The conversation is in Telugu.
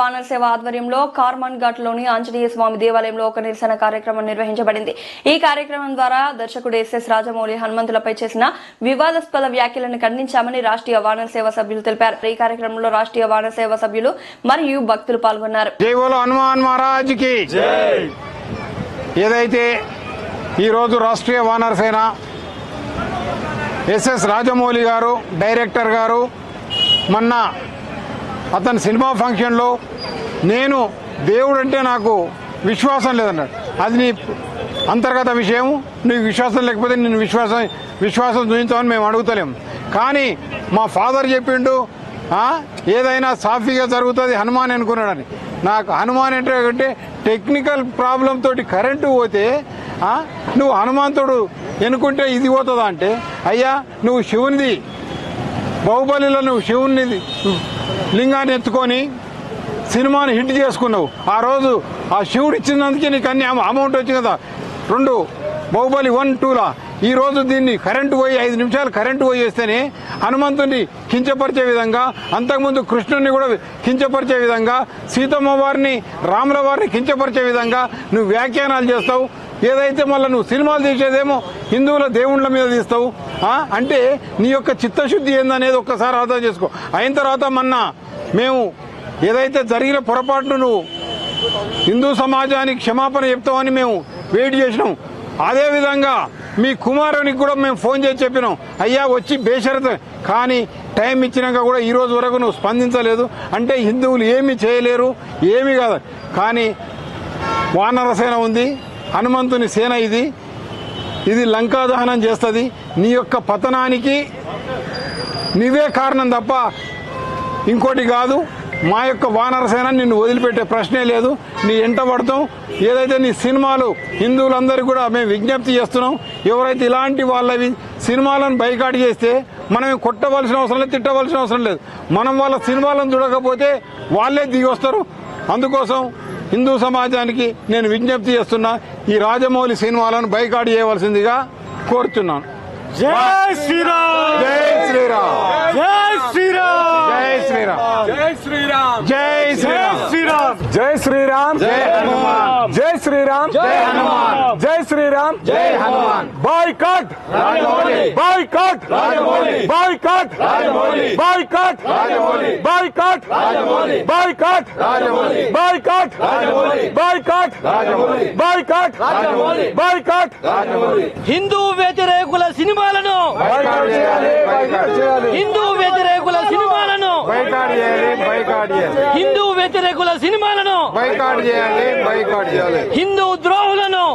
వానర్ సేవ ఆధ్వర్యంలో కార్మన్ ఘాట్లోని ఆంజనేయ స్వామి దేవాలయంలో ఒక నిరసన కార్యక్రమం నిర్వహించబడింది. ఈ కార్యక్రమం ద్వారా దర్శకుడు ఎస్ఎస్ రాజమౌళి హనుమంతులపై చేసిన వివాదాస్పద వ్యాఖ్యలను ఖండించామని రాష్ట్రీయ వానర్ సేవ సభ్యులు తెలిపారు. ఈ కార్యక్రమంలో రాష్ట్రీయ వానర్ సేవ సభ్యులు మరియు భక్తులు పాల్గొన్నారు. ఏదైతే ఈరోజు రాష్ట్రీయ వానర సేన ఎస్ఎస్ రాజమౌళి గారు డైరెక్టర్ గారు మొన్న అతని సినిమా ఫంక్షన్లో నేను దేవుడు అంటే నాకు విశ్వాసం లేదన్నాడు. అది నీ అంతర్గత విషయం నీకు విశ్వాసం లేకపోతే నేను విశ్వాసం విశ్వాసం చూపించామని మేము అడుగుతలేం. కానీ మా ఫాదర్ చెప్పిండు ఏదైనా సాఫీగా జరుగుతుంది హనుమాన్ అనుకున్నాడని. నాకు హనుమాన్ అంటే టెక్నికల్ ప్రాబ్లం తోటి కరెంటు పోతే నువ్వు నువ్వు తోడు ఎన్నుకుంటే ఇది పోతుందా అంటే అయ్యా నువ్వు శివునిది బాహుబలిలో నువ్వు శివుని లింగాన్ని ఎత్తుకొని సినిమాని హిట్ చేసుకున్నావు. ఆ రోజు ఆ శివుడు ఇచ్చినందుకే నీకు అన్ని అమౌంట్ వచ్చింది కదా. రెండు బాహుబలి వన్ టూలా? ఈ రోజు దీన్ని కరెంటు పోయి ఐదు నిమిషాలు కరెంటు పోయి వేస్తేనే హనుమంతుని కించపరిచే విధంగా అంతకుముందు కృష్ణుని కూడా కించపరిచే విధంగా సీతమ్మ వారిని రాముల వారిని కించపరిచే విధంగా నువ్వు వ్యాఖ్యానాలు చేస్తావు. ఏదైతే మళ్ళీ నువ్వు సినిమాలు తీసేదేమో హిందువుల దేవుళ్ళ మీద తీస్తావు అంటే నీ యొక్క చిత్తశుద్ధి ఏందనేది ఒక్కసారి అర్థం చేసుకో. అయిన తర్వాత మొన్న మేము ఏదైతే జరిగిన పొరపాటును నువ్వు హిందూ సమాజానికి క్షమాపణ చెప్తామని మేము వెయిట్ చేసినాం. అదేవిధంగా మీ కుమారునికి కూడా మేము ఫోన్ చేసి చెప్పినాం. అయ్యా వచ్చి బేషరత కానీ టైం ఇచ్చినాక కూడా ఈ రోజు వరకు నువ్వు స్పందించలేదు. అంటే హిందువులు ఏమీ చేయలేరు ఏమీ కాదు. కానీ వానరసేన ఉంది హనుమంతుని సేన ఇది. ఇది లంకా దహనం చేస్తుంది. నీ యొక్క పతనానికి నీవే కారణం తప్ప ఇంకోటి కాదు. మా యొక్క వానర సేన నిన్ను వదిలిపెట్టే ప్రశ్నే లేదు. నీ ఎంట పడతాం. ఏదైతే నీ సినిమాలు హిందువులందరికీ కూడా మేము విజ్ఞప్తి చేస్తున్నాం ఎవరైతే ఇలాంటి వాళ్ళవి సినిమాలను బైకాట్ చేస్తే మనం కొట్టవలసిన అవసరం లేదు తిట్టవలసిన అవసరం లేదు. మనం వాళ్ళ సినిమాలను చూడకపోతే వాళ్ళే దిగి వస్తారు. అందుకోసం హిందూ సమాజానికి నేను విజ్ఞప్తి చేస్తున్నా ఈ రాజమౌళి సినిమాలను బైకాట్ చేయవలసిందిగా కోరుతున్నాను జై శ్రీరామ్! జై శ్రీరామ్! జై శ్రీరామ్! జై శ్రీరామ్! జై శ్రీరామ్! జై శ్రీరామ్! జై శ్రీరామ్! జై శ్రీరామ్ జై Hanuman. Jai Shriram Jai Hanuman. Boycott Rajamouli. Boycott Rajamouli. Boycott Rajamouli. Boycott Rajamouli. Boycott Rajamouli. Boycott Rajamouli. Boycott Rajamouli. Boycott Rajamouli. Boycott Rajamouli. Boycott. Rajamouli. Hindu వ్యతిరేకుల సినిమాలను బైకాట్ చేయాలి బైకాట్ చేయాలి. హిందూ వ్యతిరేకుల సినిమాలను హిందూ వ్యతిరేకుల సినిమాలను హిందూ ద్రోహులను